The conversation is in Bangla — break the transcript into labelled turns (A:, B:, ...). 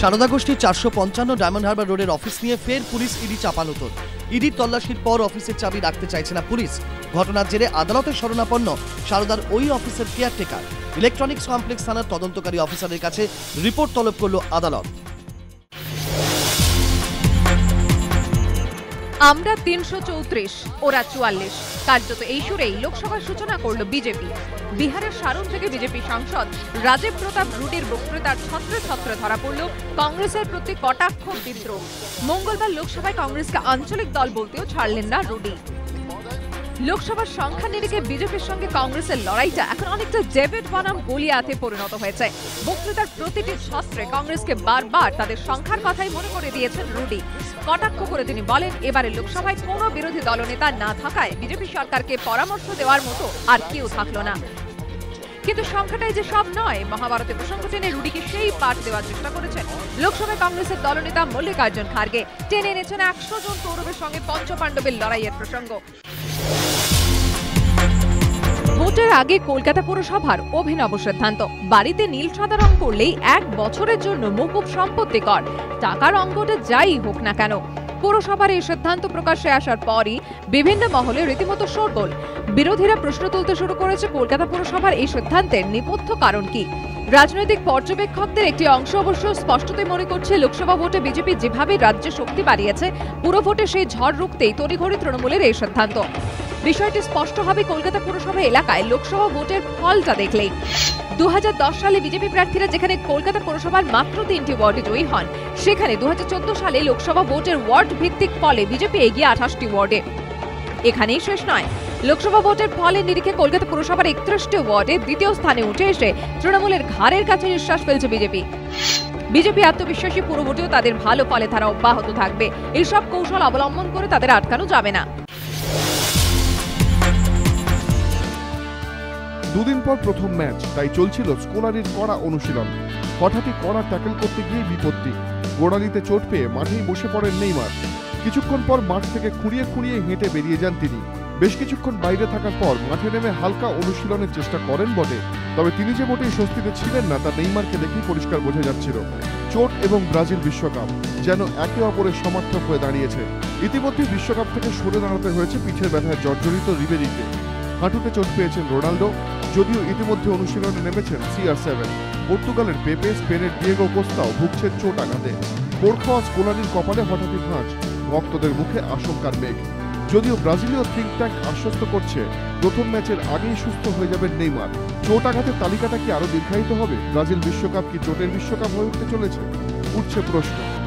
A: সারদা গোষ্ঠীর চারশো পঞ্চান্ন ডায়মন্ড হারবার রোডের অফিস নিয়ে ফের পুলিশ ইডি চাপানোতর ইডির তল্লাশির পর অফিসের চাবি রাখতে চাইছে না পুলিশ। ঘটনার জেরে আদালতের শরণাপন্ন সারদার ওই অফিসের কেয়ারটেকার। ইলেকট্রনিক্স কমপ্লেক্স থানার তদন্তকারী অফিসারের কাছে রিপোর্ট তলব করল আদালত।
B: আমরা তিনশো চৌত্রিশ, ওরা চুয়াল্লিশ। কার্যত এই সুরেই লোকসভার সূচনা করল বিজেপি। বিহারের সারণ থেকে বিজেপি সাংসদ রাজীব প্রতাপ রুডির বক্তৃতার ছত্রে ছত্রে ধরা পড়ল কংগ্রেসের প্রতি কটাক্ষ বিদ্রোহ। মঙ্গলবার লোকসভায় কংগ্রেসকে আঞ্চলিক দল বলতেও ছাড়লেন না রুডি। লোকসভার সংখ্যা নিরিখে বিজেপির সঙ্গে কংগ্রেসের লড়াইটা এখন অনেকটা ডেভিড বনাম গলিয়াতে পরিণত হয়েছে। বক্তৃতার প্রতিটি শস্ত্রে কংগ্রেসকে বারবার তাদের সংখ্যার কথাই মনে করে দিয়েছেন রুডি। কটাক্ষ করে তিনি বলেন, এবারে লোকসভায় কোনো বিরোধী দলনেতা না থাকায় বিজেপি সরকারকে পরামর্শ দেওয়ার মতো আর কেউ থাকল না। কিন্তু সংখ্যাটাই যে সব নয়, মহাভারতের প্রসঙ্গ টেনে রুডিকে সেই পাঠ দেওয়ার চেষ্টা করেছেন? লোকসভায় কংগ্রেসের দলনেতা মল্লিকার্জুন খার্গে। টেনে এনেছেন একশো জন কৌরবের সঙ্গে পঞ্চপাণ্ডবের লড়াইয়ের প্রসঙ্গ। ভোটের আগে কলকাতা পুরসভার অভিনব সিদ্ধান্ত। বাড়িতে নীল সাদা রং করলেই এক বছরের জন্য মকুব সম্পত্তি কর টাকার অঙ্কটা যাই হোক না কেন, পুরসভার এই সিদ্ধান্ত প্রকাশ্যে আসার পরই বিভিন্ন মহলে রীতিমতো শোরগোল। বিরোধীরা প্রশ্ন তুলতে শুরু করেছে কলকাতা পুরসভার এই সিদ্ধান্তের নেপথ্য কারণ কি? রাজনৈতিক পর্যবেক্ষকদের একটি অংশ অবশ্য স্পষ্টতই মনে করছে, লোকসভা ভোটে বিজেপি যেভাবে রাজ্যে শক্তি বাড়িয়েছে, পুরো ভোটে সেই ঝড় রুখতেই তড়িঘড়ি তৃণমূলের এই সিদ্ধান্ত। বিষয়টি স্পষ্ট হবে কলকাতা পুরসভা এলাকায় লোকসভা ভোটের ফলটা দেখলেই। দুহাজার দশ সালে বিজেপি প্রার্থীরা যেখানে কলকাতা পুরসভার মাত্র তিনটি ওয়ার্ডে জয়ী হন, সেখানে দুহাজার চোদ্দ সালে লোকসভা ভোটের ওয়ার্ড ভিত্তিক ফলে বিজেপি এগিয়ে আঠাশটি ওয়ার্ডে। এখানেই শেষ নয়। লোকসভা ভোটের ফলের নিরিখে কলকাতা পুরসভার একত্রিশটি ওয়ার্ডে দ্বিতীয় স্থানে উঠে এসে তৃণমূলের ঘাড়ের কাছে নিঃশ্বাস ফেলছে বিজেপি। বিজেপি আত্মবিশ্বাসী পুরো ভোটেও তাদের ভালো ফলে তারা অব্যাহত থাকবে। এইসব কৌশল অবলম্বন করে তাদের আটকানো যাবে না।
C: দুদিন পর প্রথম ম্যাচ, তাই চলছিল স্কোলারির কড়া অনুশীলন। হঠাৎই কড়া ট্যাকেল করতে গিয়ে বিপত্তি। গোড়ালিতে চোট পেয়ে মাঠেই বসে পড়েন নেইমার। কিছুক্ষণ পর মাঠ থেকে খুঁড়িয়ে খুঁড়িয়ে হেঁটে বেরিয়ে যান তিনি। বেশ কিছুক্ষণ বাইরে থাকার পর মাঠে নেমে হালকা অনুশীলনের চেষ্টা করেন বটে, তবে তিনি যে মোটেই স্বস্তিতে ছিলেন না, তা নেইমারকে দেখেই পরিষ্কার বোঝা যাচ্ছিল। চোট এবং ব্রাজিল বিশ্বকাপ, যেন একে অপরের সমর্থক হয়ে দাঁড়িয়েছে। ইতিমধ্যে বিশ্বকাপ থেকে সরে দাঁড়াতে হয়েছে পিঠের ব্যথায় জর্জরিত রিবেরিকে। হাঁটুতে চোট পেয়েছেন রোনাল্ডো যদিও ইতিমধ্যে অনুশীলনে নেমেছেন সিআর সেভেন পর্তুগালের পেপে, স্পেনের ডিয়েগো কোস্তাও ভুগছেন চোট আঘাতে। পোড় খাওয়া স্কোলারির কপালে হঠাৎই ভাঁজ। ভক্তদের মুখে আশঙ্কার মেঘ। যদিও ব্রাজিলীয় থিঙ্ক ট্যাঙ্ক আশ্বস্ত করছে, প্রথম ম্যাচের আগেই সুস্থ হয়ে যাবেন নেইমার। চোট আঘাতের তালিকাটা কি আরও দীর্ঘায়িত হবে? ব্রাজিল বিশ্বকাপ কি চোটের বিশ্বকাপ হয়ে উঠতে চলেছে? উঠছে প্রশ্ন।